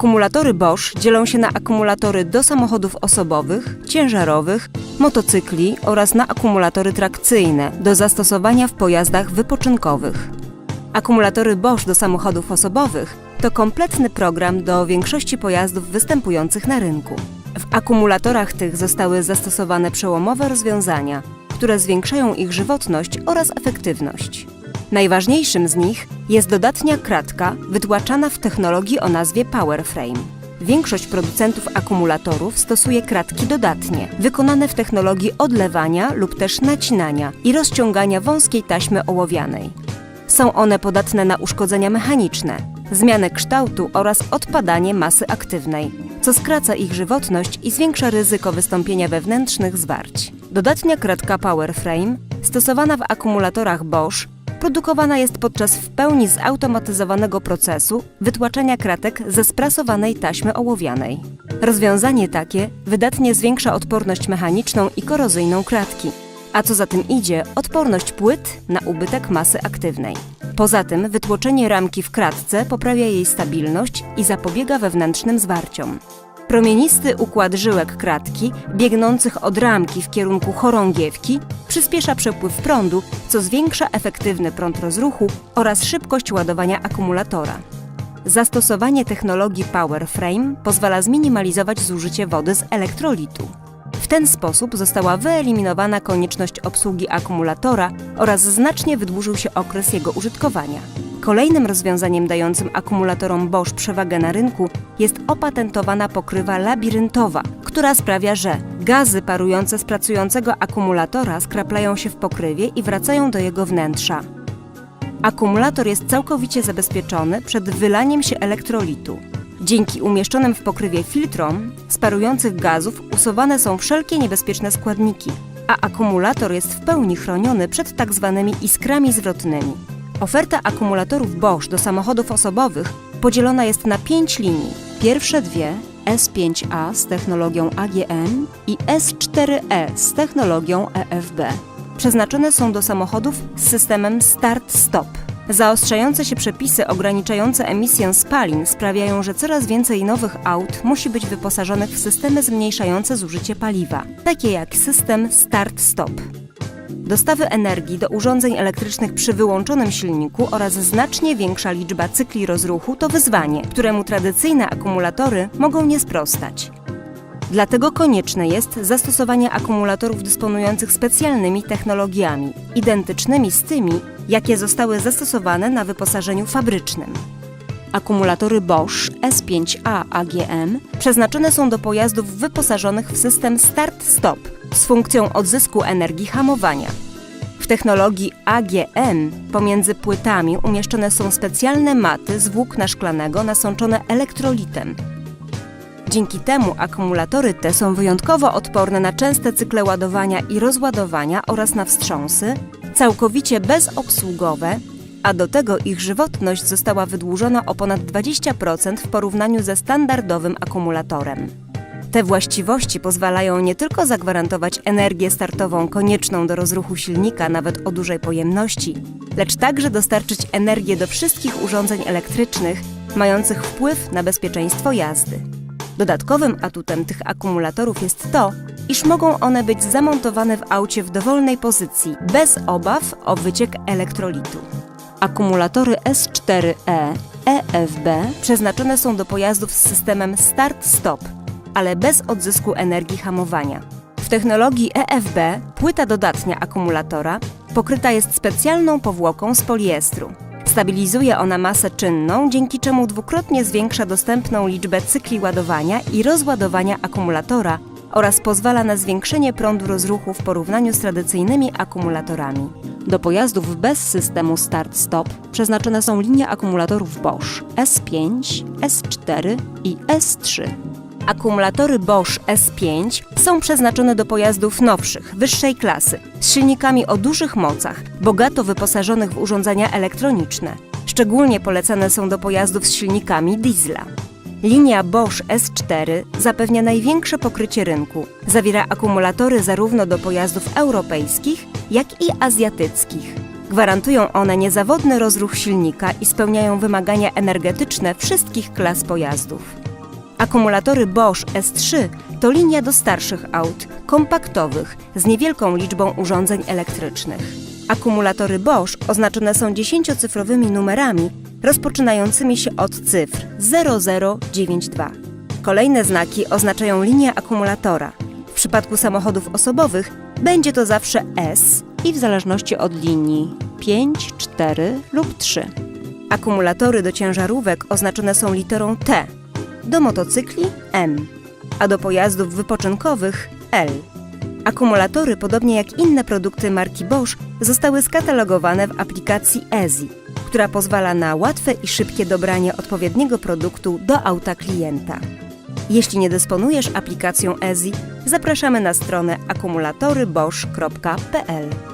Akumulatory Bosch dzielą się na akumulatory do samochodów osobowych, ciężarowych, motocykli oraz na akumulatory trakcyjne do zastosowania w pojazdach wypoczynkowych. Akumulatory Bosch do samochodów osobowych to kompletny program do większości pojazdów występujących na rynku. W akumulatorach tych zostały zastosowane przełomowe rozwiązania, które zwiększają ich żywotność oraz efektywność. Najważniejszym z nich jest dodatnia kratka wytłaczana w technologii o nazwie PowerFrame. Większość producentów akumulatorów stosuje kratki dodatnie, wykonane w technologii odlewania lub też nacinania i rozciągania wąskiej taśmy ołowianej. Są one podatne na uszkodzenia mechaniczne, zmianę kształtu oraz odpadanie masy aktywnej, co skraca ich żywotność i zwiększa ryzyko wystąpienia wewnętrznych zwarć. Dodatnia kratka PowerFrame, stosowana w akumulatorach Bosch, produkowana jest podczas w pełni zautomatyzowanego procesu wytłaczania kratek ze sprasowanej taśmy ołowianej. Rozwiązanie takie wydatnie zwiększa odporność mechaniczną i korozyjną kratki, a co za tym idzie, odporność płyt na ubytek masy aktywnej. Poza tym wytłoczenie ramki w kratce poprawia jej stabilność i zapobiega wewnętrznym zwarciom. Promienisty układ żyłek kratki, biegnących od ramki w kierunku chorągiewki, przyspiesza przepływ prądu, co zwiększa efektywny prąd rozruchu oraz szybkość ładowania akumulatora. Zastosowanie technologii PowerFrame pozwala zminimalizować zużycie wody z elektrolitu. W ten sposób została wyeliminowana konieczność obsługi akumulatora oraz znacznie wydłużył się okres jego użytkowania. Kolejnym rozwiązaniem dającym akumulatorom Bosch przewagę na rynku jest opatentowana pokrywa labiryntowa, która sprawia, że gazy parujące z pracującego akumulatora skraplają się w pokrywie i wracają do jego wnętrza. Akumulator jest całkowicie zabezpieczony przed wylaniem się elektrolitu. Dzięki umieszczonym w pokrywie filtrom z parujących gazów usuwane są wszelkie niebezpieczne składniki, a akumulator jest w pełni chroniony przed tak zwanymi iskrami zwrotnymi. Oferta akumulatorów Bosch do samochodów osobowych podzielona jest na pięć linii. Pierwsze dwie S5A z technologią AGM i S4E z technologią EFB. Przeznaczone są do samochodów z systemem Start-Stop. Zaostrzające się przepisy ograniczające emisję spalin sprawiają, że coraz więcej nowych aut musi być wyposażonych w systemy zmniejszające zużycie paliwa, takie jak system Start-Stop. Dostawy energii do urządzeń elektrycznych przy wyłączonym silniku oraz znacznie większa liczba cykli rozruchu to wyzwanie, któremu tradycyjne akumulatory mogą nie sprostać. Dlatego konieczne jest zastosowanie akumulatorów dysponujących specjalnymi technologiami, identycznymi z tymi, jakie zostały zastosowane na wyposażeniu fabrycznym. Akumulatory Bosch S5A AGM przeznaczone są do pojazdów wyposażonych w system Start-Stop z funkcją odzysku energii hamowania. W technologii AGM pomiędzy płytami umieszczone są specjalne maty z włókna szklanego nasączone elektrolitem. Dzięki temu akumulatory te są wyjątkowo odporne na częste cykle ładowania i rozładowania oraz na wstrząsy, całkowicie bezobsługowe, a do tego ich żywotność została wydłużona o ponad 20% w porównaniu ze standardowym akumulatorem. Te właściwości pozwalają nie tylko zagwarantować energię startową konieczną do rozruchu silnika nawet o dużej pojemności, lecz także dostarczyć energię do wszystkich urządzeń elektrycznych mających wpływ na bezpieczeństwo jazdy. Dodatkowym atutem tych akumulatorów jest to, iż mogą one być zamontowane w aucie w dowolnej pozycji, bez obaw o wyciek elektrolitu. Akumulatory S4E, EFB przeznaczone są do pojazdów z systemem Start-Stop, ale bez odzysku energii hamowania. W technologii EFB płyta dodatnia akumulatora pokryta jest specjalną powłoką z poliestru. Stabilizuje ona masę czynną, dzięki czemu dwukrotnie zwiększa dostępną liczbę cykli ładowania i rozładowania akumulatora oraz pozwala na zwiększenie prądu rozruchu w porównaniu z tradycyjnymi akumulatorami. Do pojazdów bez systemu Start-Stop przeznaczone są linie akumulatorów Bosch S5, S4 i S3. Akumulatory Bosch S5 są przeznaczone do pojazdów nowszych, wyższej klasy, z silnikami o dużych mocach, bogato wyposażonych w urządzenia elektroniczne. Szczególnie polecane są do pojazdów z silnikami diesla. Linia Bosch S4 zapewnia największe pokrycie rynku. Zawiera akumulatory zarówno do pojazdów europejskich, jak i azjatyckich. Gwarantują one niezawodny rozruch silnika i spełniają wymagania energetyczne wszystkich klas pojazdów. Akumulatory Bosch S3 to linia do starszych aut, kompaktowych, z niewielką liczbą urządzeń elektrycznych. Akumulatory Bosch oznaczone są 10-cyfrowymi numerami rozpoczynającymi się od cyfr 0092. Kolejne znaki oznaczają linię akumulatora. W przypadku samochodów osobowych będzie to zawsze S i w zależności od linii 5, 4 lub 3. Akumulatory do ciężarówek oznaczone są literą T, do motocykli M, a do pojazdów wypoczynkowych L. Akumulatory, podobnie jak inne produkty marki Bosch, zostały skatalogowane w aplikacji EZI, która pozwala na łatwe i szybkie dobranie odpowiedniego produktu do auta klienta. Jeśli nie dysponujesz aplikacją EZI, zapraszamy na stronę akumulatorybosch.pl.